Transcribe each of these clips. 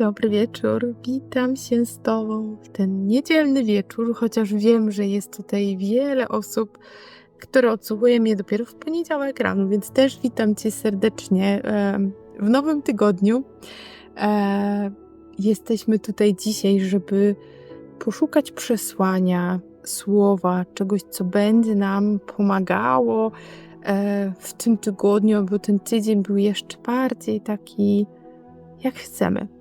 dobry wieczór. Witam się z Tobą w ten niedzielny wieczór, chociaż wiem, że jest tutaj wiele osób, które odsłuchuje mnie dopiero w poniedziałek rano, więc też witam Cię serdecznie w nowym tygodniu. E, jesteśmy tutaj dzisiaj, żeby poszukać przesłania, słowa, czegoś, co będzie nam pomagało e, w tym tygodniu, aby ten tydzień był jeszcze bardziej taki jak chcemy.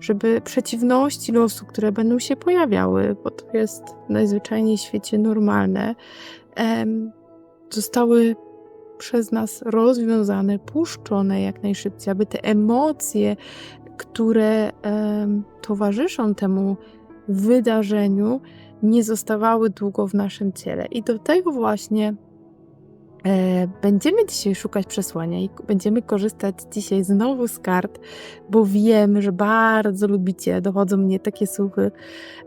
Żeby przeciwności losu, które będą się pojawiały, bo to jest najzwyczajniej w świecie normalne, zostały przez nas rozwiązane, puszczone jak najszybciej, aby te emocje, które towarzyszą temu wydarzeniu, nie zostawały długo w naszym ciele. I do tego właśnie będziemy dzisiaj szukać przesłania i będziemy korzystać dzisiaj znowu z kart, bo wiem, że bardzo lubicie, dochodzą mnie takie słuchy,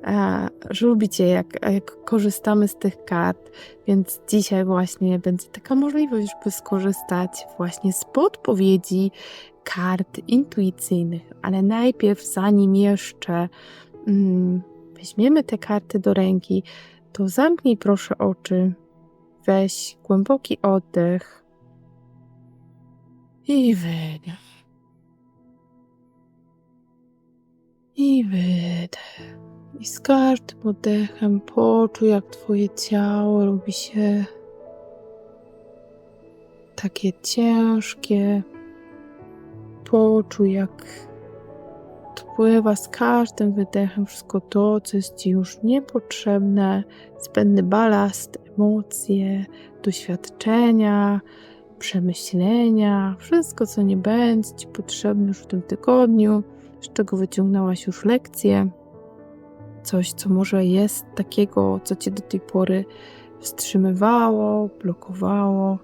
e, że lubicie, jak, jak korzystamy z tych kart, więc dzisiaj właśnie będzie taka możliwość, żeby skorzystać właśnie z podpowiedzi kart intuicyjnych. Ale najpierw, zanim jeszcze mm, weźmiemy te karty do ręki, to zamknij proszę oczy Weź głęboki oddech i wydech. I wydech. I z każdym oddechem poczuj, jak Twoje ciało robi się takie ciężkie. Poczuj, jak odpływa z każdym wydechem wszystko to, co jest Ci już niepotrzebne, zbędny balast, emocje, doświadczenia, przemyślenia, wszystko, co nie będzie Ci potrzebne już w tym tygodniu, z czego wyciągnęłaś już lekcję, coś, co może jest takiego, co Cię do tej pory wstrzymywało, blokowało.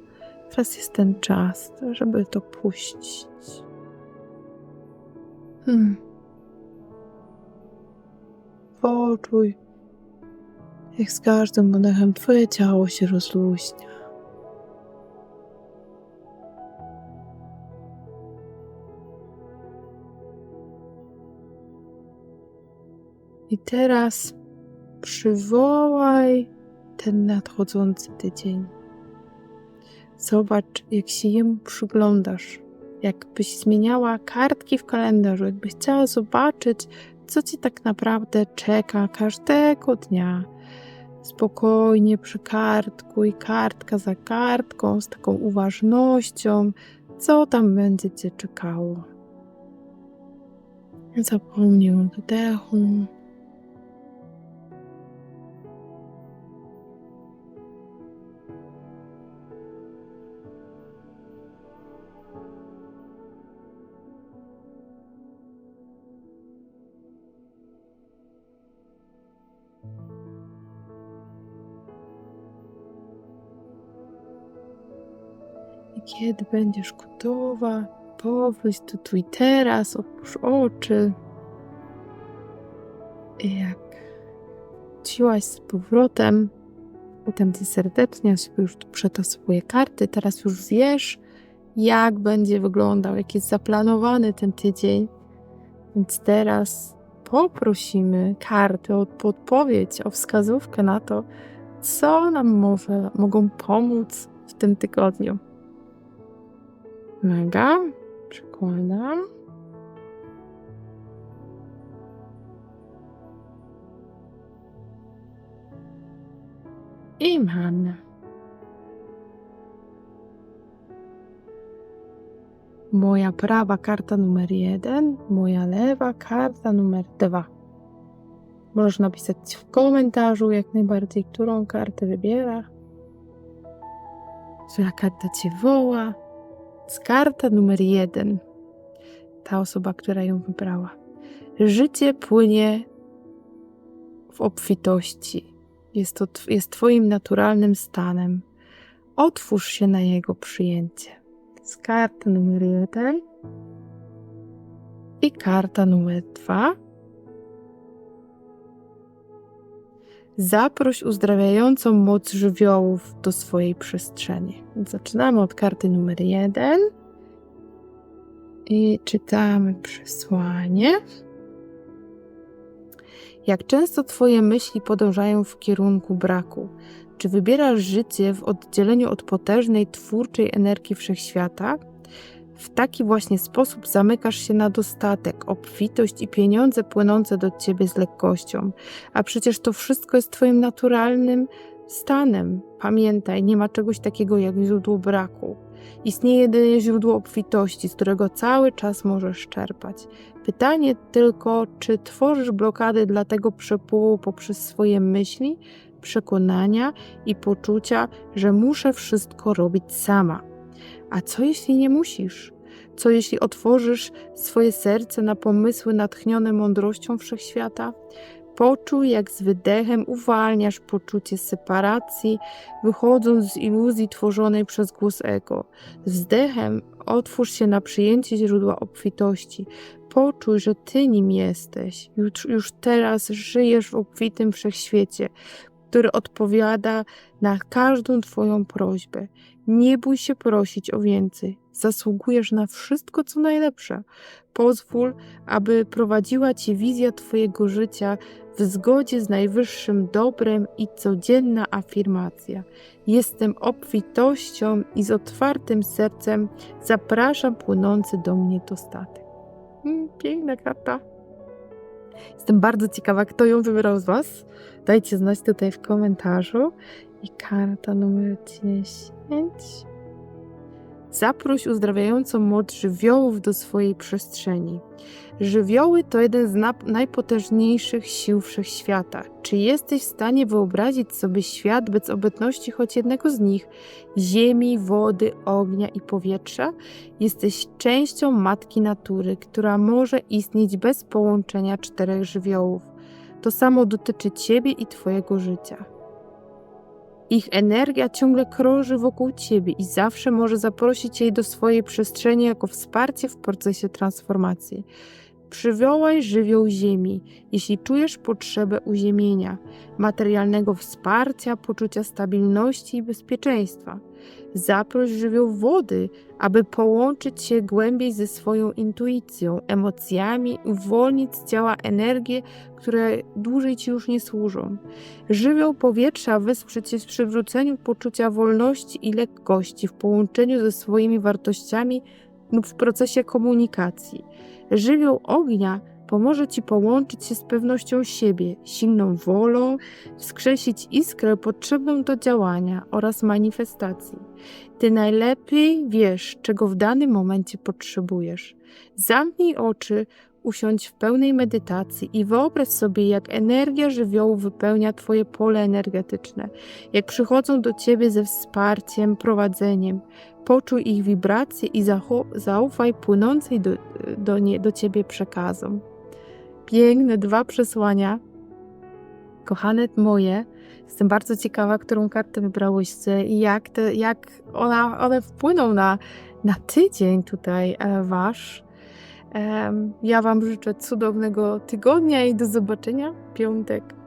Teraz jest ten czas, żeby to puścić. Hmm. Poczuj, jak z każdym oddechem Twoje ciało się rozluźnia. I teraz przywołaj ten nadchodzący tydzień. Zobacz, jak się jemu przyglądasz, jakbyś zmieniała kartki w kalendarzu, jakbyś chciała zobaczyć, co ci tak naprawdę czeka każdego dnia spokojnie przykartkuj kartka za kartką, z taką uważnością, co tam będzie Cię czekało. Zapomnij oddechu. Kiedy będziesz gotowa, powróć do tu i teraz, otwórz oczy. I jak wróciłaś z powrotem, witam Cię serdecznie, sobie już tu przetasowuję karty, teraz już wiesz, jak będzie wyglądał, jak jest zaplanowany ten tydzień. Więc teraz poprosimy karty o podpowiedź, o wskazówkę na to, co nam może, mogą pomóc w tym tygodniu. Mega. Przykładam. I mam. Moja prawa karta numer jeden, moja lewa karta numer dwa. Możesz napisać w komentarzu jak najbardziej, którą kartę wybiera. Która karta cię woła, karta numer jeden. Ta osoba, która ją wybrała. Życie płynie w obfitości. Jest, to, jest Twoim naturalnym stanem. Otwórz się na jego przyjęcie. Z numer jeden i karta numer dwa Zaproś uzdrawiającą moc żywiołów do swojej przestrzeni. zaczynamy od karty numer jeden i czytamy przesłanie. Jak często Twoje myśli podążają w kierunku braku? Czy wybierasz życie w oddzieleniu od potężnej twórczej energii wszechświata? W taki właśnie sposób zamykasz się na dostatek, obfitość i pieniądze płynące do ciebie z lekkością. A przecież to wszystko jest Twoim naturalnym stanem. Pamiętaj, nie ma czegoś takiego jak źródło braku. Istnieje jedynie źródło obfitości, z którego cały czas możesz czerpać. Pytanie tylko, czy tworzysz blokady dla tego przepływu poprzez swoje myśli, przekonania i poczucia, że muszę wszystko robić sama. A co jeśli nie musisz? Co jeśli otworzysz swoje serce na pomysły natchnione mądrością wszechświata? Poczuj, jak z wydechem uwalniasz poczucie separacji, wychodząc z iluzji tworzonej przez głos ego. Z otwórz się na przyjęcie źródła obfitości. Poczuj, że Ty nim jesteś. Już, już teraz żyjesz w obfitym wszechświecie, który odpowiada na każdą Twoją prośbę. Nie bój się prosić o więcej. Zasługujesz na wszystko, co najlepsze. Pozwól, aby prowadziła Cię wizja Twojego życia w zgodzie z najwyższym dobrem i codzienna afirmacja. Jestem obfitością i z otwartym sercem zapraszam płynący do mnie dostatek. Mm, piękna karta. Jestem bardzo ciekawa, kto ją wybrał z Was. Dajcie znać tutaj w komentarzu. I karta numer 10. Zaproś uzdrawiającą moc żywiołów do swojej przestrzeni. Żywioły to jeden z najpotężniejszych sił wszechświata. Czy jesteś w stanie wyobrazić sobie świat bez obecności choć jednego z nich ziemi, wody, ognia i powietrza? Jesteś częścią matki natury, która może istnieć bez połączenia czterech żywiołów. To samo dotyczy ciebie i twojego życia. Ich energia ciągle krąży wokół ciebie i zawsze może zaprosić jej do swojej przestrzeni jako wsparcie w procesie transformacji. Przywołaj żywioł ziemi, jeśli czujesz potrzebę uziemienia, materialnego wsparcia, poczucia stabilności i bezpieczeństwa. Zaproś żywioł wody, aby połączyć się głębiej ze swoją intuicją, emocjami, uwolnić z ciała energię, które dłużej ci już nie służą. Żywioł powietrza wesprzeć cię w przywróceniu poczucia wolności i lekkości w połączeniu ze swoimi wartościami lub w procesie komunikacji. Żywioł ognia pomoże Ci połączyć się z pewnością siebie, silną wolą, wskrzesić iskrę potrzebną do działania oraz manifestacji. Ty najlepiej wiesz, czego w danym momencie potrzebujesz. Zamknij oczy, usiądź w pełnej medytacji i wyobraź sobie, jak energia żywiołu wypełnia Twoje pole energetyczne, jak przychodzą do Ciebie ze wsparciem, prowadzeniem. Poczuj ich wibracje i zaufaj płynącej do, do, nie, do Ciebie przekazom. Piękne dwa przesłania. Kochane moje, jestem bardzo ciekawa, którą kartę wybrałyście i jak, te, jak ona, one wpłyną na, na tydzień tutaj e, Wasz. Ja Wam życzę cudownego tygodnia i do zobaczenia piątek.